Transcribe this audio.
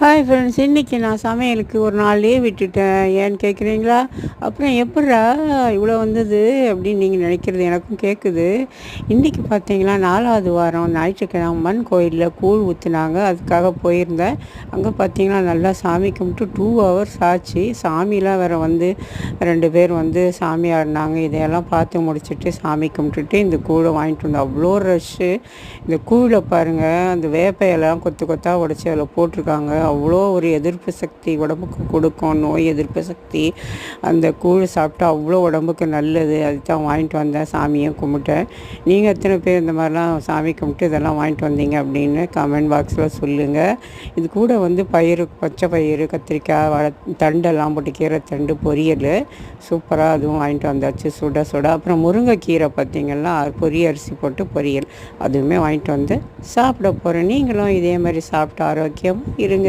Hi friends இன்றைக்கி நான் சமையலுக்கு ஒரு நாள் லீவ் விட்டுட்டேன். ஏன்னு கேட்குறீங்களா அப்புறம் எப்பட்றா இவ்வளோ வந்தது அப்படின்னு நீங்கள் நினைக்கிறது எனக்கும் கேட்குது இன்றைக்கி பார்த்தீங்களா நாலாவது வாரம் ஞாயிற்றுக்கிழமை அம்மன் கோயிலில் கூழ் ஊற்றுனாங்க அதுக்காக போயிருந்தேன். அங்கே பார்த்தீங்கன்னா நல்லா சாமி கும்பிட்டு டூ ஹவர்ஸ் ஆச்சு. சாமிலாம் வேறு வந்து ரெண்டு பேர் வந்து சாமி ஆடினாங்க. இதையெல்லாம் பார்த்து முடிச்சுட்டு சாமி கும்பிட்டுட்டு இந்த கூழை வாங்கிட்டு வந்தோம் அவ்வளோ ரஷ்ஷு இந்த கூழை பாருங்கள் அந்த வேப்பையெல்லாம் கொத்து கொத்தாக உடச்சி அதில் போட்டிருக்காங்க. அவ்வளோ ஒரு எதிர்ப்பு சக்தி உடம்புக்கு கொடுக்கும். நோய் எதிர்ப்பு சக்தி. அந்த கூழ் சாப்பிட்டா அவ்வளோ உடம்புக்கு நல்லது. அதுதான் வாங்கிட்டு வந்தேன். சாமியும் கும்பிட்டேன். நீங்கள் எத்தனை பேர் இந்த மாதிரிலாம் சாமி கும்பிட்டு இதெல்லாம் வாங்கிட்டு வந்தீங்க அப்படின்னு கமெண்ட் பாக்ஸில் சொல்லுங்கள் இது கூட வந்து பயிறு பச்சை பயிறு கத்திரிக்காய் வள தண்டெல்லாம் போட்டு கீரை தண்டு பொரியல். சூப்பராக அதுவும் வாங்கிட்டு வந்தாச்சு. சுட சுட. அப்புறம் முருங்கைக்கீரை பார்த்தீங்கன்னா பொரிய அரிசி போட்டு பொரியல். அதுவுமே வாங்கிட்டு வந்து சாப்பிட போகிறேன் நீங்களும் இதே மாதிரி சாப்பிட்டு ஆரோக்கியம் இருங்க.